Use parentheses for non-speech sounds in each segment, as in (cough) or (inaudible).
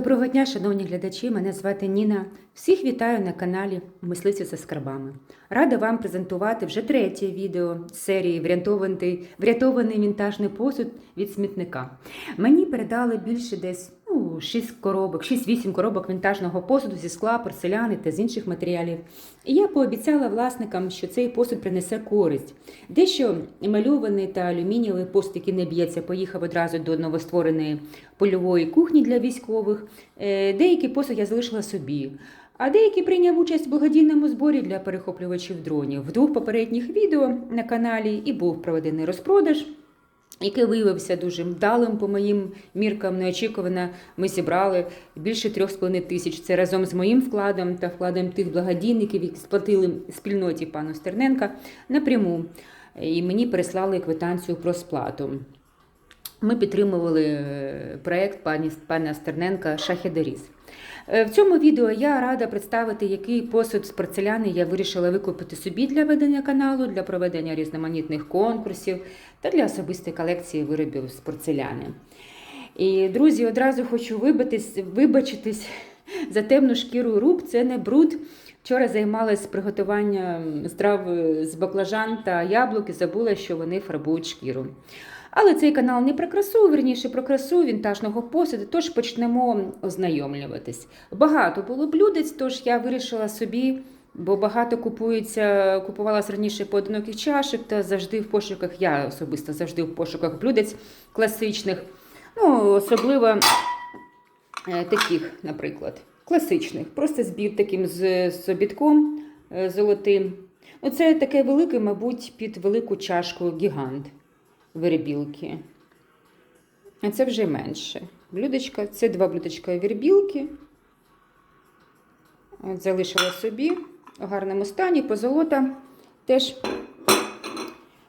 Доброго дня, шановні глядачі. Мене звати Ніна. Всіх вітаю на каналі Мисливці за скарбами. Рада вам презентувати вже третє відео серії Врятований, Врятований вінтажний посуд від смітника. Мені передали більше десь ну, 6 коробок, 6-8 коробок вінтажного посуду зі скла, порцеляни та з інших матеріалів. І я пообіцяла власникам, що цей посуд принесе користь. Дещо мальований та алюмінієвий посуд, який не б'ється, поїхав одразу до новоствореної польової кухні для військових. Е, Деякий посуд я залишила собі. А деякий прийняв участь в благодійному зборі для перехоплювачів дронів. В двох попередніх відео на каналі і був проведений розпродаж, який виявився дуже вдалим по моїм міркам. Неочікувано ми зібрали більше 3,5 тисяч. Це разом з моїм вкладом та вкладом тих благодійників, які сплатили спільноті пану Стерненка напряму. І мені переслали квитанцію про сплату. Ми підтримували е, проєкт пані пана Стерненка Шахедеріс. Е, В цьому відео я рада представити, який посуд з порцеляни я вирішила викупити собі для ведення каналу, для проведення різноманітних конкурсів та для особистої колекції виробів з порцеляни. І, друзі, одразу хочу вибитись, вибачитись (laughs) за темну шкіру рук. Це не бруд. Вчора займалась приготуванням страв з баклажан та яблук і забула, що вони фарбують шкіру. Але цей канал не про красу, верніше про красу вінтажного посуду, тож почнемо ознайомлюватись. Багато було блюдець, тож я вирішила собі, бо багато купується, купувалась раніше поодиноких чашок, та завжди в пошуках, я особисто завжди в пошуках блюдець класичних. Ну, особливо е, таких, наприклад, класичних. Просто збір таким з, з обідком е, золотим. Оце таке велике, мабуть, під велику чашку гігант вербілки. А це вже менше. Блюдечка, це два блюдечка вербілки. От залишила собі в гарному стані, позолота теж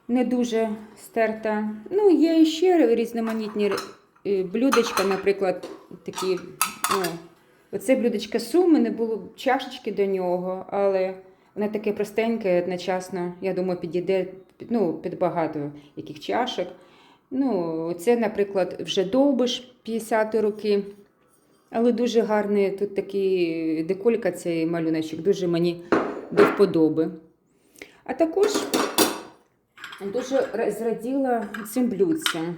не дуже стерта. Ну, є ще різноманітні е, блюдечка, наприклад, такі. Ну, оце блюдечко суми, не було чашечки до нього, але воно таке простеньке, одночасно, я думаю, підійде під, ну, під багато яких чашок. Ну, Це, наприклад, вже довбиш 50 роки. Але дуже гарний тут такий деколька, цей малюночок, дуже мені до вподоби. А також дуже зраділа цим блюдцям.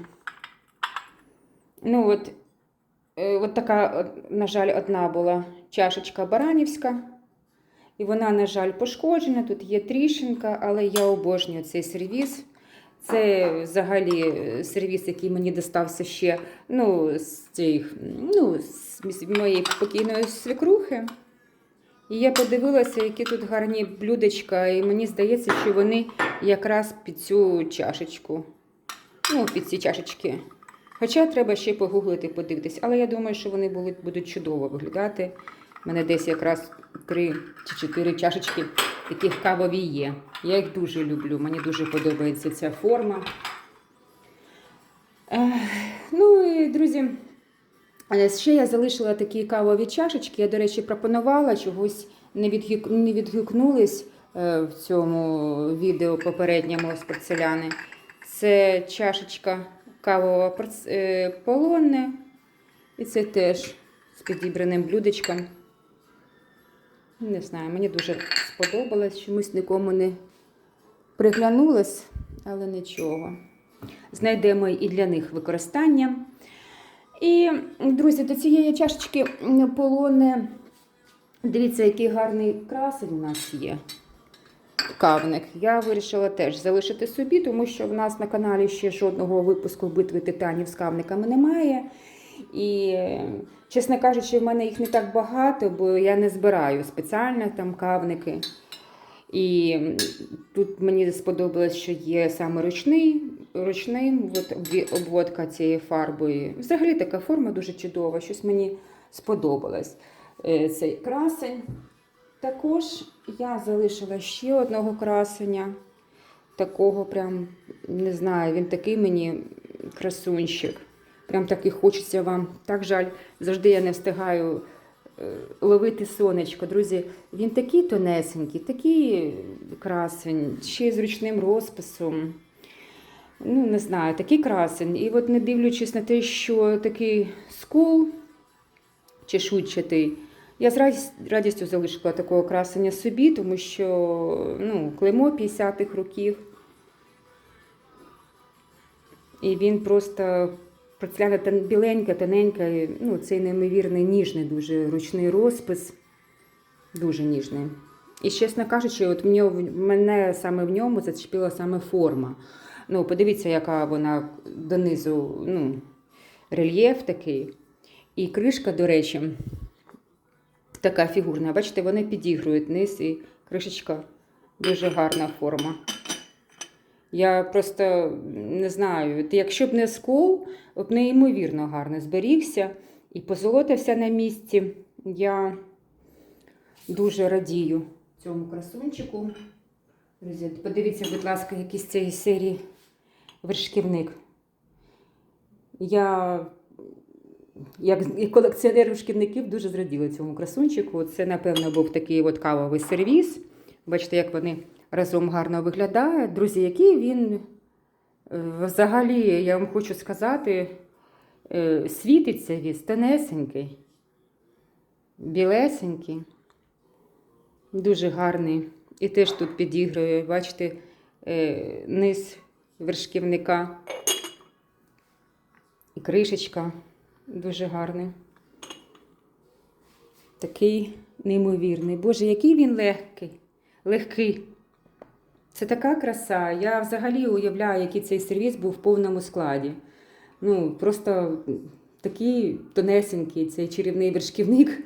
Ну, от, е, от така, на жаль, одна була чашечка баранівська. І вона, на жаль, пошкоджена. Тут є трішинка, але я обожнюю цей сервіс. Це взагалі сервіс, який мені достався ще ну, з цих, ну, моєї покійної свекрухи. І я подивилася, які тут гарні блюдечка, і мені здається, що вони якраз під цю чашечку. Ну, під ці чашечки. Хоча треба ще погуглити, подивитись. Але я думаю, що вони будуть чудово виглядати. У мене десь якраз три чи чотири чашечки таких кавові є. Я їх дуже люблю, мені дуже подобається ця форма. Ну і, друзі, е, ще я залишила такі кавові чашечки. Я, до речі, пропонувала, чогось не, відгукнулись е, в цьому відео попередньому з порцеляни. Це чашечка кавова е, полонне. І це теж з підібраним блюдечком. Не знаю, мені дуже сподобалось, чомусь нікому не приглянулось, але нічого. Знайдемо і для них використання. І, друзі, до цієї чашечки полоне. Дивіться, який гарний красень у нас є. Кавник. Я вирішила теж залишити собі, тому що в нас на каналі ще жодного випуску битви титанів з кавниками немає. І, чесно кажучи, в мене їх не так багато, бо я не збираю спеціально там кавники. І тут мені сподобалось, що є саме ручний, ручний от, обводка цієї фарбою. Взагалі така форма дуже чудова, щось мені сподобалось. Е, Цей красень. Також я залишила ще одного красення. Такого прям, не знаю, він такий мені красунчик. Прям таки хочеться вам. Так жаль, завжди я не встигаю е, ловити сонечко. Друзі, він такий тонесенький, такий красень, ще й з ручним розписом. Ну, не знаю, такий красень. І от не дивлячись на те, що такий скул чешуйчатий. Я з радістю залишила такого красення собі, тому що ну, клеймо 50-х років. І він просто порцеляна біленька, тоненька, ну, цей неймовірний ніжний, дуже ручний розпис. Дуже ніжний. І чесно кажучи, от мене саме в ньому зачепила саме форма. Ну, подивіться, яка вона донизу, ну, рельєф такий. І кришка, до речі, така фігурна. Бачите, вони підігрують низ і кришечка дуже гарна форма. Я просто не знаю, якщо б не скол, от неймовірно гарно зберігся і позолотився на місці. Я дуже радію цьому красунчику. Друзі, подивіться, будь ласка, який цієї серії вершківник. Я, як і колекціонер вершківників, дуже зраділа цьому красунчику. Це, напевно, був такий от кавовий сервіс. Бачите, як вони разом гарно виглядають. Друзі, який він е, взагалі, я вам хочу сказати, е, світиться він, тонесенький, білесенький. Дуже гарний. І теж тут підігрує, бачите, е, низ вершківника. І кришечка дуже гарний. Такий неймовірний. Боже, який він легкий, легкий. Це така краса. Я взагалі уявляю, який цей сервіс був в повному складі. Ну, просто такий тонесенький, цей чарівний вершківник.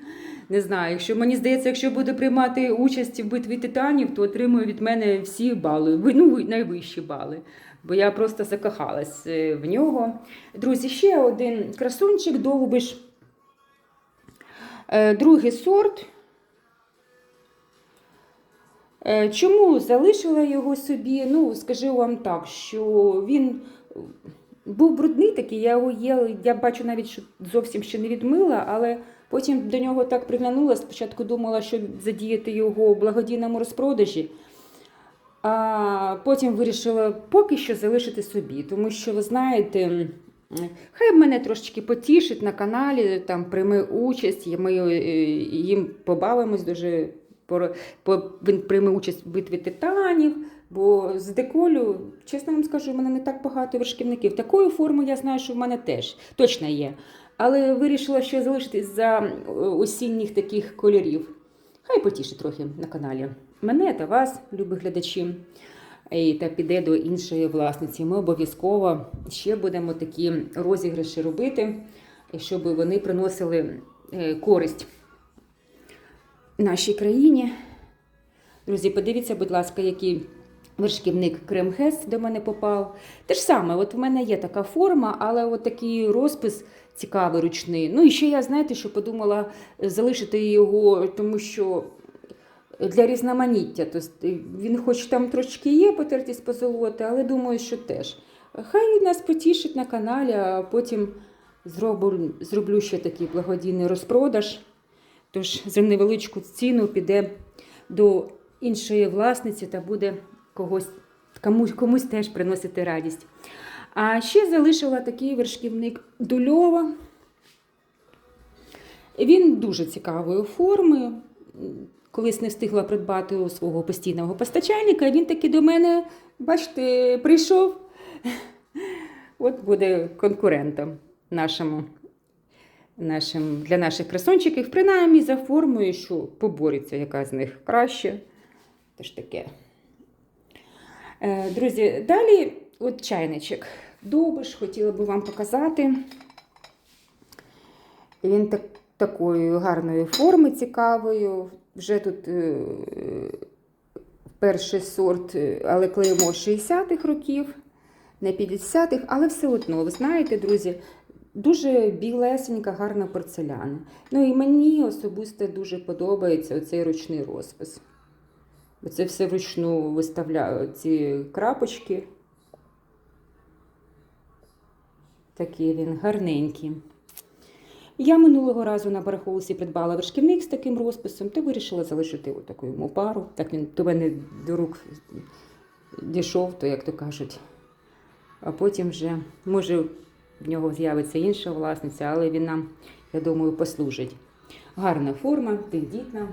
Не знаю, якщо мені здається, якщо буду приймати участь в битві титанів, то отримую від мене всі бали, ну, найвищі бали. Бо я просто закохалась е, в нього. Друзі, ще один красунчик довбиш. Е, Другий сорт. Е, Чому залишила його собі? Ну, скажу вам так, що він був брудний такий, я його їла, я бачу навіть, що зовсім ще не відмила, але потім до нього так приглянула. Спочатку думала, що задіяти його у благодійному розпродажі. А потім вирішила поки що залишити собі, тому що ви знаєте, хай мене трошечки потішить на каналі, там прийме участь, ми е, їм побавимось дуже. Він прийме участь в битві титанів, бо з деколю, чесно вам скажу, в мене не так багато вершківників. Такої форми я знаю, що в мене теж точно є. Але вирішила ще залишитись за е, осінніх таких кольорів. Хай потішить трохи на каналі. Мене та вас, любі глядачі, і та піде до іншої власниці. Ми обов'язково ще будемо такі розіграші робити, щоб вони приносили е, користь нашій країні. Друзі, подивіться, будь ласка, який вершківник Кремхес до мене попав. Те ж саме, от в мене є така форма, але от такий розпис цікавий ручний. Ну і ще я, знаєте, що подумала залишити його, тому що для різноманіття. Тобто він хоч там трошки є потертість позолоти, але думаю, що теж. Хай нас потішить на каналі, а потім зроблю, зроблю ще такий благодійний розпродаж. Тож за невеличку ціну піде до іншої власниці та буде когось, комусь, комусь теж приносити радість. А ще залишила такий вершківник Дульова. Він дуже цікавої форми. Колись не встигла придбати у свого постійного постачальника, він таки до мене, бачите, прийшов. От буде конкурентом нашому нашим, для наших красончиків, принаймні за формою, що поборються, яка з них краще. Тож таке. Е, Друзі, далі от чайничок. Довбиш, хотіла би вам показати. Він так, такої гарної форми цікавою. Вже тут е, перший сорт, е, але клеймо 60-х років, не 50-х, але все одно, ви знаєте, друзі, Дуже білесенька, гарна порцеляна. Ну і мені особисто дуже подобається оцей ручний розпис. Оце все вручну виставляю ці крапочки. Такий він гарненький. Я минулого разу на барахолці придбала вершківник з таким розписом, то вирішила залишити отаку йому пару. Так він до мене до рук дійшов, то як то кажуть. А потім вже, може, в нього з'явиться інша власниця, але він нам, я думаю, послужить. Гарна форма, тендітна.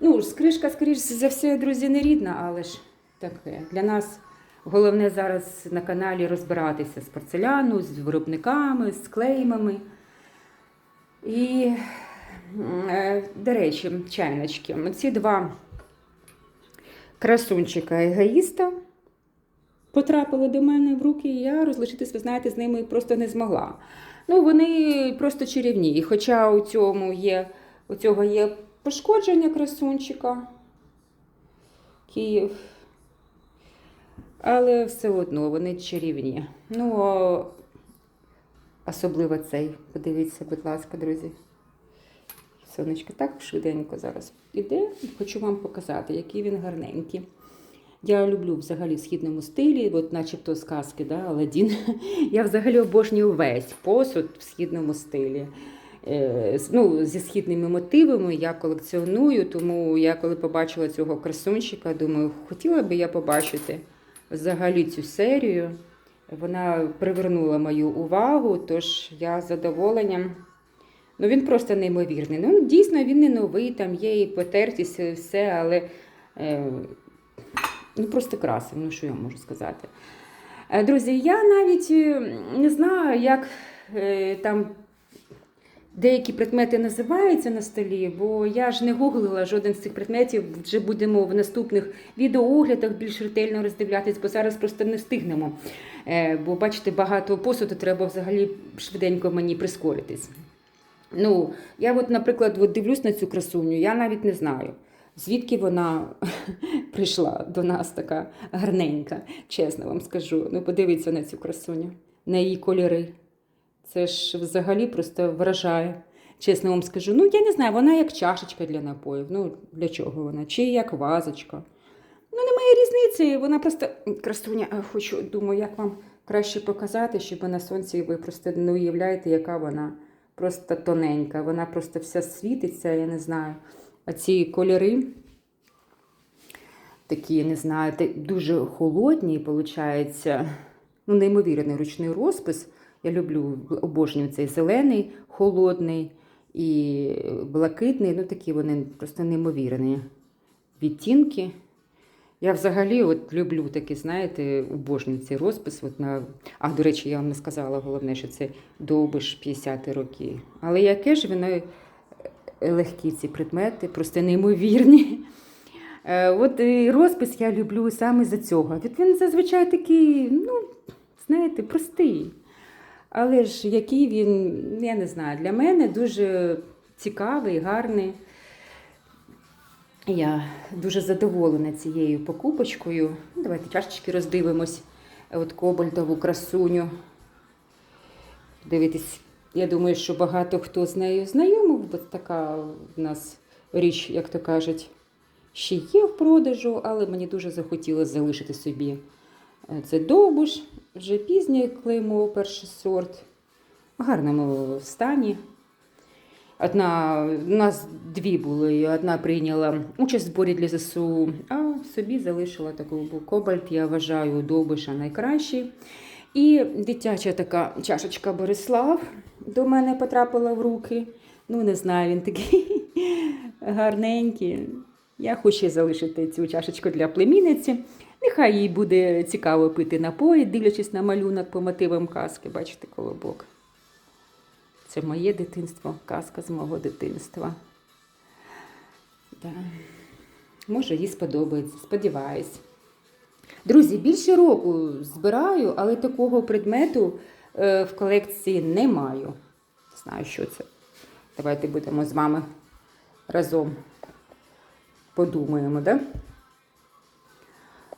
Ну, кришка, скоріш за все, друзі, не рідна, але ж таке. Для нас головне зараз на каналі розбиратися з порцеляну, з виробниками, з клеймами. І, е, до речі, чайнички. Ці два красунчика егоїста потрапили до мене в руки, і я розлучитись, ви знаєте, з ними просто не змогла. Ну, вони просто чарівні. Хоча у цьому є, у цього є пошкодження красунчика Київ. Але все одно вони чарівні. Ну, особливо цей. Подивіться, будь ласка, друзі. Сонечко так швиденько зараз іде. Хочу вам показати, який він гарненький. Я люблю взагалі в східному стилі, от начебто сказки, да, Аладдін. (laughs) Я взагалі обожнюю весь посуд в східному стилі. Е, ну, зі східними мотивами я колекціоную, тому я коли побачила цього красунчика, думаю, хотіла би я побачити взагалі цю серію. Вона привернула мою увагу, тож я з задоволенням. Ну, він просто неймовірний. Ну, дійсно, він не новий, там є і потертість, і все, але е, ну, просто красив, ну що я можу сказати. Е, Друзі, я навіть е, не знаю, як е, там деякі предмети називаються на столі, бо я ж не гуглила жоден з цих предметів. Вже будемо в наступних відеооглядах більш ретельно роздивлятись, бо зараз просто не встигнемо. Бо бачите, багато посуду треба взагалі швиденько мені прискоритись. Ну, я от, наприклад, от дивлюсь на цю красуню, я навіть не знаю, звідки вона (laughs) прийшла до нас така гарненька, чесно вам скажу. Ну, подивіться на цю красуню, на її кольори. Це ж взагалі просто вражає. Чесно вам скажу. Ну, я не знаю, вона як чашечка для напоїв. Ну, для чого вона? Чи як вазочка. Ну, немає різниці. Вона просто красуня, а хочу, думаю, як вам краще показати, щоб на сонці ви просто не уявляєте, яка вона просто тоненька. Вона просто вся світиться, я не знаю. Ці кольори такі, не знаю, дуже холодні, виходить. Ну, неймовірний ручний розпис. Я люблю, обожнюю цей зелений, холодний і блакитний. Ну, такі вони просто неймовірні відтінки. Я взагалі от люблю такі, знаєте, обожнюю цей розпис. От на... А, до речі, я вам не сказала, головне, що це довбиш 50 роки. Але яке ж воно легкі ці предмети, просто неймовірні. Е, От і розпис я люблю саме за цього. От він зазвичай такий, ну, знаєте, простий. Але ж який він, я не знаю, для мене дуже цікавий, гарний. Я дуже задоволена цією покупочкою. Ну, Давайте чашечки роздивимось. От кобальтову красуню. Дивитись, я думаю, що багато хто з нею знайомий, бо така в нас річ, як то кажуть, ще є в продажу, але мені дуже захотілося залишити собі. Е, Це довбуш, вже пізнє клеймо, перший сорт, в гарному стані. Одна, у нас дві були, одна прийняла участь в зборі для ЗСУ, а собі залишила таку кобальт, я вважаю, довбиша найкращий. І дитяча така чашечка Борислав до мене потрапила в руки. Ну, не знаю, він такий (laughs) гарненький. Я хочу залишити цю чашечку для племінниці. Нехай їй буде цікаво пити напої, дивлячись на малюнок по мотивам казки. Бачите, колобок. Це моє дитинство, казка з мого дитинства. Да. Може, їй сподобається, сподіваюсь. Друзі, більше року збираю, але такого предмету е, в колекції не маю. Знаю, що це. Давайте будемо з вами разом подумаємо, да?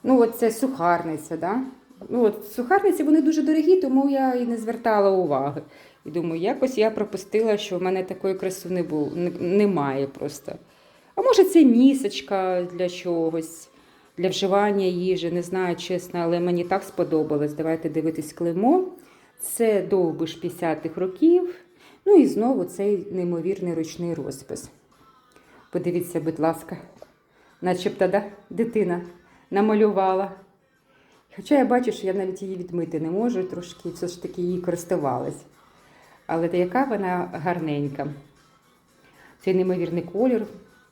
Ну, от це сухарниця, да? Ну, от сухарниці вони дуже дорогі, тому я і не звертала уваги. І думаю, якось я пропустила, що в мене такої краси не було, немає просто. А може, це місочка для чогось, для вживання їжі, не знаю, чесно, але мені так сподобалось. Давайте дивитись клеймо. Це довбиш 50-х років. Ну і знову цей неймовірний ручний розпис. Подивіться, будь ласка, начебто да, дитина намалювала. Хоча я бачу, що я навіть її відмити не можу, трошки все ж таки її користувалась. Але та яка вона гарненька. Цей неймовірний колір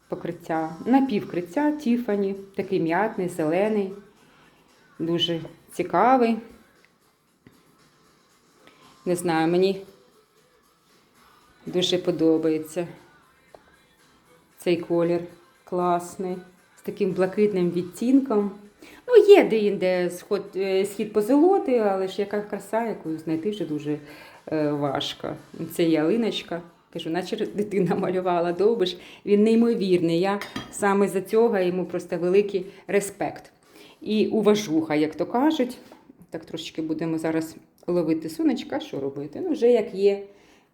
покриття. Напівкриття Тіфані, такий м'ятний, зелений, дуже цікавий. Не знаю, мені дуже подобається цей колір. Класний, з таким блакитним відтінком. Ну, є де-інде е, схід позолоти, але ж яка краса, яку знайти вже дуже е, важко. Це ялиночка. Кажу, наче дитина малювала довбиш. Він неймовірний. Я саме за цього йому просто великий респект. І уважуха, як то кажуть. Так трошечки будемо зараз ловити сонечка. Що робити? Ну, вже як є.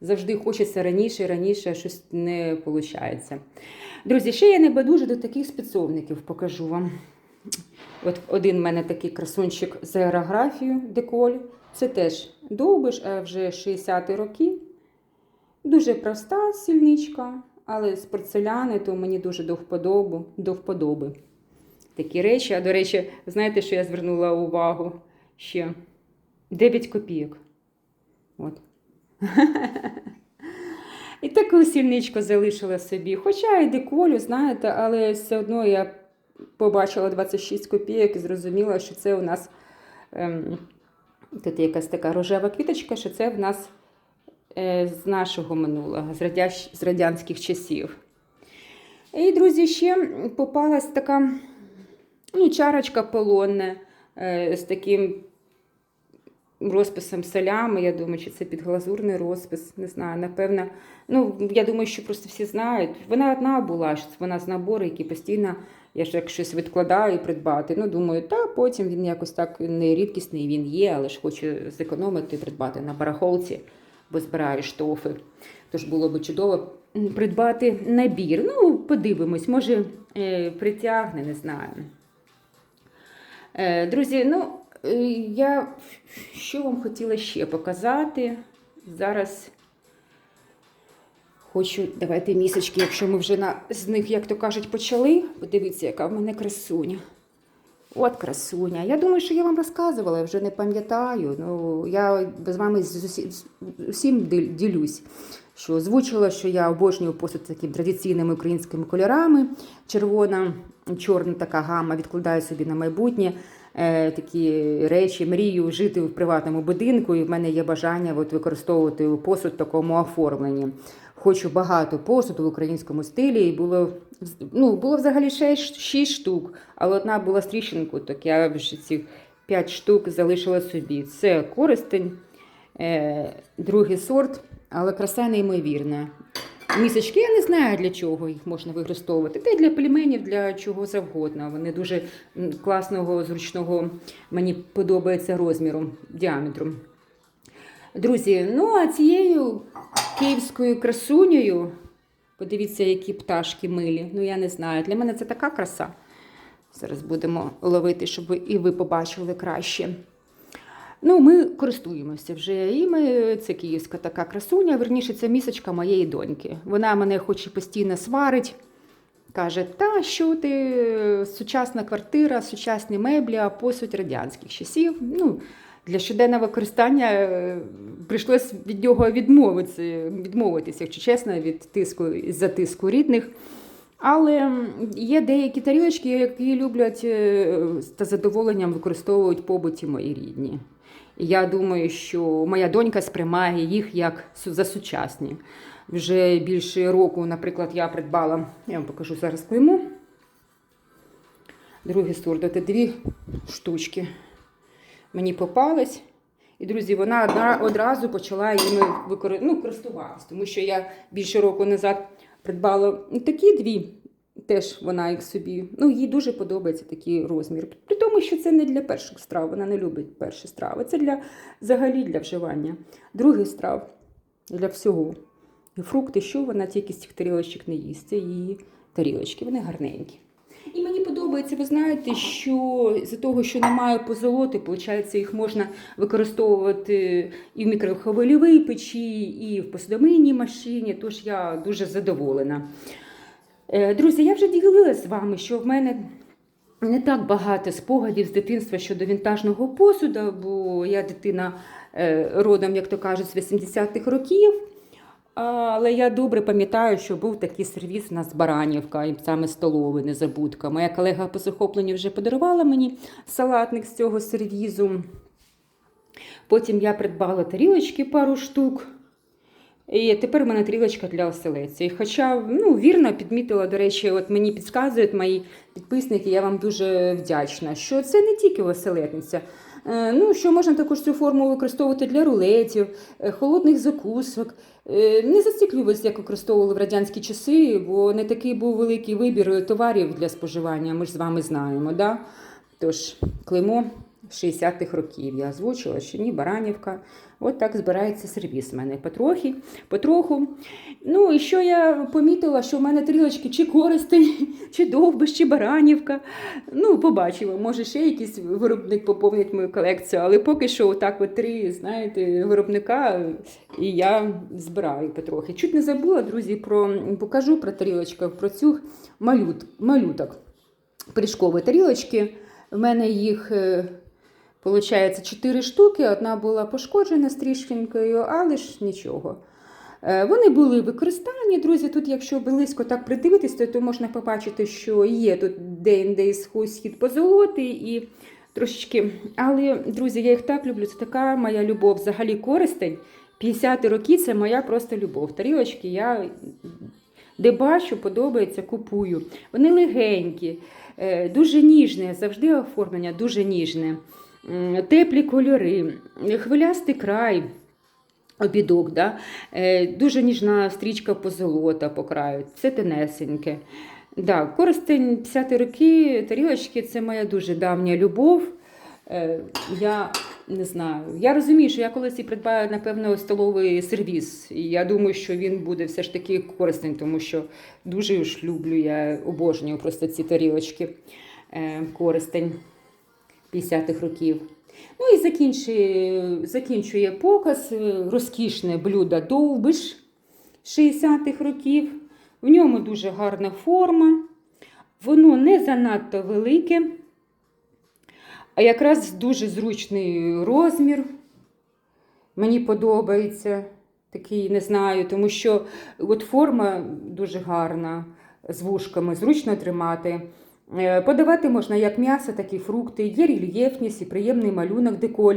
Завжди хочеться раніше, раніше, щось не виходить. Друзі, ще я не байдуже до таких спецовників покажу вам. От один в мене такий красунчик з аерографією деколь. Це теж довбиш, а вже 60-ті роки. Дуже проста сільничка, але з порцеляни, то мені дуже до вподоби, до вподоби. Такі речі. А до речі, знаєте, що я звернула увагу ще 9 копійок. От. І таку сільничку залишила собі. Хоча і деколю, знаєте, але все одно я побачила 26 копійок і зрозуміла, що це у нас ем, тут якась така рожева квіточка, що це в нас е, з нашого минулого, з, радящ, з радянських часів. І, друзі, ще попалась така ну, чарочка полонна е, з таким розписом солями. Я думаю, чи це підглазурний розпис, не знаю, напевно. Ну, я думаю, що просто всі знають. Вона одна була, вона з набору, які постійно я ж як щось відкладаю придбати. Ну, думаю, та потім він якось так не рідкісний, він є, але ж хочу зекономити і придбати на барахолці, бо збираю штофи. Тож було б чудово придбати набір. Ну, подивимось, може е, притягне, не знаю. Е, друзі, ну, я що вам хотіла ще показати. Зараз хочу, давайте місочки, якщо ми вже на, з них, як то кажуть, почали. Подивіться, яка в мене красуня. От красуня. Я думаю, що я вам розказувала, я вже не пам'ятаю. Ну, я з вами з усі- з усім ділюсь. Що озвучила, що я обожнюю посуд такими традиційними українськими кольорами. Червона, чорна така гама, відкладаю собі на майбутнє е, такі речі, мрію жити в приватному будинку, і в мене є бажання от, використовувати посуд в такому оформленні. Хочу багато посуду в українському стилі. І було, ну, було взагалі 6, 6 штук, але одна була з тріщинку, так я вже ці 5 штук залишила собі. Це користень, е, другий сорт, але краса неймовірна. Місочки, я не знаю для чого їх можна використовувати. Та й для пельменів, для чого завгодно. Вони дуже класного, зручного, мені подобається розміром, діаметром. Друзі, ну а цією київською красунею, подивіться, які пташки милі. Ну, я не знаю. Для мене це така краса. Зараз будемо ловити, щоб і ви побачили краще. Ну, ми користуємося вже і ми, це київська така красуня, верніше, це місочка моєї доньки. Вона мене хоч і постійно сварить. Каже, та що ти, сучасна квартира, сучасні меблі, а посудь радянських часів. Ну, для щоденного використання е, прийшлось від нього відмовитися, якщо чесно, від тиску із-за тиску рідних. Але є деякі тарілочки, які люблять е, та задоволенням використовують побуті мої рідні. Я думаю, що моя донька сприймає їх як за сучасні. Вже більше року, наприклад, я придбала, я вам покажу зараз клеймо. Другий сорт, це дві штучки мені попались. І, друзі, вона одразу почала їми викори... ну, користуватися, тому що я більше року назад придбала такі дві. Теж вона їх собі. Ну, їй дуже подобається такий розмір. При тому, що це не для перших страв, вона не любить перші страви. Це для взагалі для вживання. Другий страв для всього. І фрукти, що вона тільки з цих тарілочок не їсть. Це її тарілочки, вони гарненькі. І мені подобається, ви знаєте, що з-за того, що немає позолоти, виходить, їх можна використовувати і в мікрохвильовій печі, і в посудомийній машині, тож я дуже задоволена. Е, Друзі, я вже ділилася з вами, що в мене не так багато спогадів з дитинства щодо вінтажного посуду, бо я дитина е, родом, як то кажуть, з 80-х років. Але я добре пам'ятаю, що був такий сервіс у нас Баранівка, і саме столовий, незабудка. Моя колега по захопленню вже подарувала мені салатник з цього сервізу. Потім я придбала тарілочки пару штук. І тепер в мене тарілочка для оселедця. Хоча ну, вірно підмітила, до речі, от мені підказують мої підписники, я вам дуже вдячна, що це не тільки оселедниця. Е, Ну, що можна також цю форму використовувати для рулетів, е, холодних закусок. Е, Не зациклюватися, як використовували в радянські часи, бо не такий був великий вибір товарів для споживання, ми ж з вами знаємо. Да? Тож, клеймо 60-х років. Я озвучила, що ні, Баранівка. От так збирається сервіс в мене потрохи, потроху. Ну і що я помітила, що в мене трілочки чи користень, (laughs) чи довбиш, чи Баранівка. Ну, побачимо, може ще якийсь виробник поповнить мою колекцію, але поки що отак от три, знаєте, виробника, і я збираю потрохи. Чуть не забула, друзі, про покажу про тарілочку, про цю малют, малюток. Пиріжкові тарілочки. В мене їх. Получається, 4 штуки, одна була пошкоджена стрішкінкою, але ж нічого. Е, Вони були використані, друзі. Тут, якщо близько так придивитись, то, можна побачити, що є тут де-інде схід позолоти і трошечки. Але, друзі, я їх так люблю. Це така моя любов. Взагалі користень. 50 роки це моя просто любов. Тарілочки я де бачу, подобається, купую. Вони легенькі, е, дуже ніжне, завжди оформлення дуже ніжне. Теплі кольори, хвилястий край, обідок, да? Е, дуже ніжна стрічка позолота по краю, це тенесеньке. Да, користень 50 роки, тарілочки це моя дуже давня любов. Е, Я не знаю. Я розумію, що я колись і придбаю, напевно, столовий сервіс. І я думаю, що він буде все ж таки корисним, тому що дуже ж люблю, я обожнюю просто ці тарілочки е, користень 50-х років. Ну і закінчує, закінчує показ е, розкішне блюдо довбиш 60-х років. В ньому дуже гарна форма, воно не занадто велике, а якраз дуже зручний розмір. Мені подобається такий, не знаю, тому що от форма дуже гарна, з вушками, зручно тримати. Е, Подавати можна як м'ясо, так і фрукти. Є рельєфність і приємний малюнок деколь.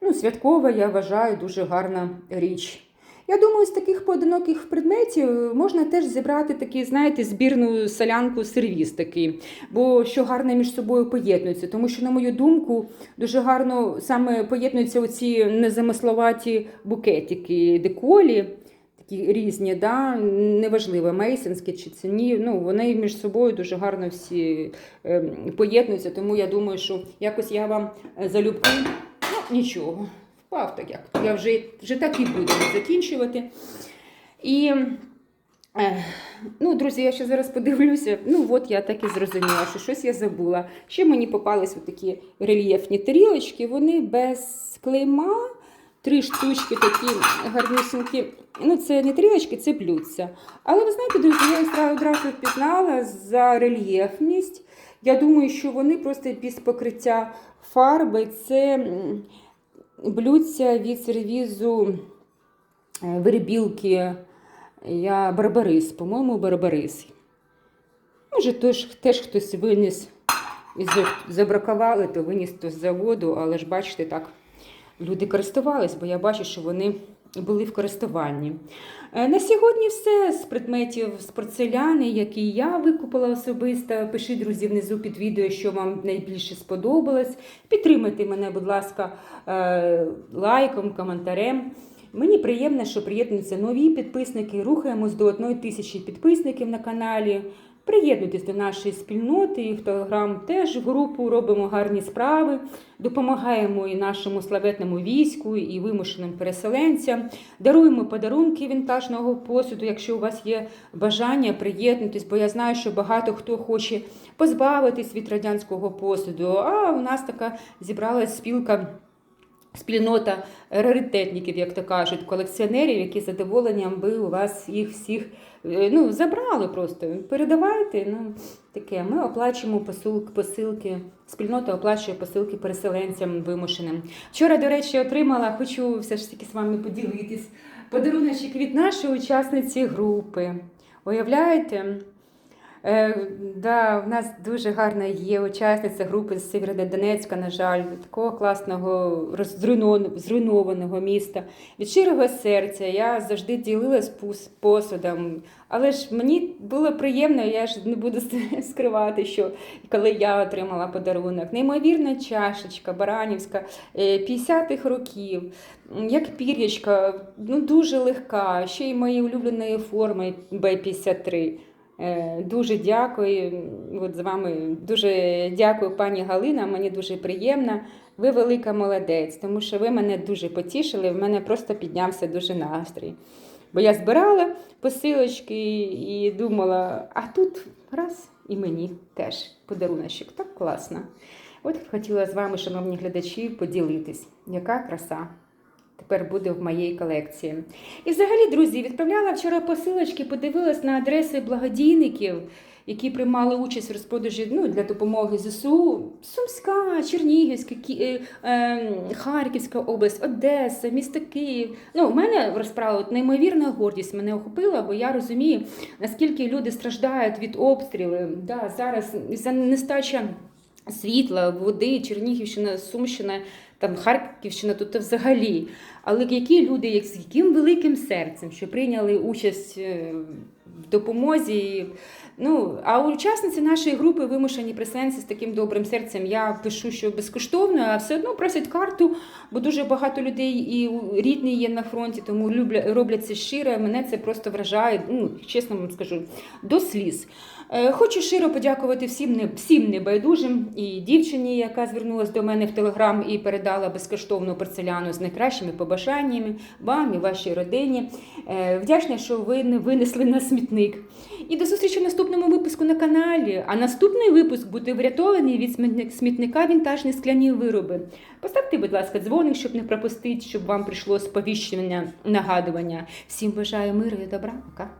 Ну, святкова, я вважаю, дуже гарна річ. Я думаю, з таких поодиноких предметів можна теж зібрати такий, знаєте, збірну солянку сервіс такий, бо що гарно між собою поєднується. Тому що, на мою думку, дуже гарно саме поєднуються оці незамисловаті букетики, деколі. Такі різні, да? неважливо, мейсинські чи ціні, ну, вони між собою дуже гарно всі е, поєднуються, тому я думаю, що якось я вам е, залюбки, ну нічого, впав так як. Я вже, вже так і буду закінчувати. І, е, ну, друзі, я ще зараз подивлюся. Ну, от я так і зрозуміла, що щось я забула. Ще мені попались такі рельєфні тарілочки, вони без клейма. Три штучки такі гарнюсінькі. Ну, це не тарілочки, це блюдця. Але ви знаєте, друзі, я їх одразу впізнала за рельєфність. Я думаю, що вони просто без покриття фарби. Це блюдця від сервізу е, вербілки. Я Барбарис, по-моєму, Барбарис. Може, теж, теж хтось виніс і забракували, то виніс то з заводу, але ж бачите, так люди користувались, бо я бачу, що вони були в користуванні. Е, На сьогодні все з предметів з порцеляни, які я викупила особисто. Пишіть, друзі, внизу під відео, що вам найбільше сподобалось. Підтримайте мене, будь ласка, е, лайком, коментарем. Мені приємно, що приєднуються нові підписники. Рухаємось до одної тисячі підписників на каналі. Приєднуйтесь до нашої спільноти і в Телеграм теж в групу робимо гарні справи, допомагаємо і нашому славетному війську, і вимушеним переселенцям. Даруємо подарунки вінтажного посуду. Якщо у вас є бажання, приєднуйтесь, бо я знаю, що багато хто хоче позбавитись від радянського посуду. А у нас така зібралась спілка. Спільнота раритетників, як то кажуть, колекціонерів, які з задоволенням би у вас їх всіх е, ну, забрали просто. Передавайте. Ну, таке. Ми оплачуємо посилки, посилки. Спільнота оплачує посилки переселенцям вимушеним. Вчора, до речі, отримала, хочу все ж таки з вами поділитись. Подаруночок від нашої учасниці групи. Уявляєте? Е, да, у нас дуже гарна є учасниця групи з Сєвєродонецька, на жаль, такого класного зруйнованого- міста. Від щирого серця я завжди ділилась посудом. Але ж мені було приємно, я ж не буду (laughs) скривати, що коли я отримала подарунок. Неймовірна чашечка баранівська е, 50-х років, як пір'ячка, ну дуже легка, ще й моєї улюбленої форми Б-53. Е, Дуже дякую. От з вами дуже дякую, пані Галина. Мені дуже приємно. Ви велика молодець, тому що ви мене дуже потішили. В мене просто піднявся дуже настрій. Бо я збирала посилочки і думала, а тут раз і мені теж подаруночок. Так класно. От хотіла з вами, шановні глядачі, поділитись, яка краса тепер буде в моїй колекції. І взагалі, друзі, відправляла вчора посилочки, подивилась на адреси благодійників, які приймали участь в розпродажі ну, для допомоги ЗСУ. Сумська, Чернігівська, Ки... е, е, Харківська область, Одеса, місто Київ. Ну, у мене розправа от неймовірна гордість мене охопила, бо я розумію, наскільки люди страждають від обстрілів. Да, зараз за нестача світла, води, Чернігівщина, Сумщина, там Харківщина, тут взагалі. Але які люди, як з яким великим серцем, що прийняли участь е, в допомозі. Ну, а учасниці нашої групи вимушені присенці з таким добрим серцем. Я пишу, що безкоштовно, а все одно просять карту, бо дуже багато людей і рідні є на фронті, тому роблять це щиро. Мене це просто вражає, ну, чесно вам скажу, до сліз. Е, Хочу щиро подякувати всім, всім небайдужим і дівчині, яка звернулася до мене в телеграм і передала безкоштовну порцеляну з найкращими побажаннями вам і вашій родині. Е, Вдячна, що ви не винесли на смітник. І до зустрічі в наступному випуску на каналі. А наступний випуск буде врятований від смітник- смітника вінтажні скляні вироби. Поставте, будь ласка, дзвоник, щоб не пропустити, щоб вам прийшло сповіщення, нагадування. Всім бажаю миру і добра. Пока.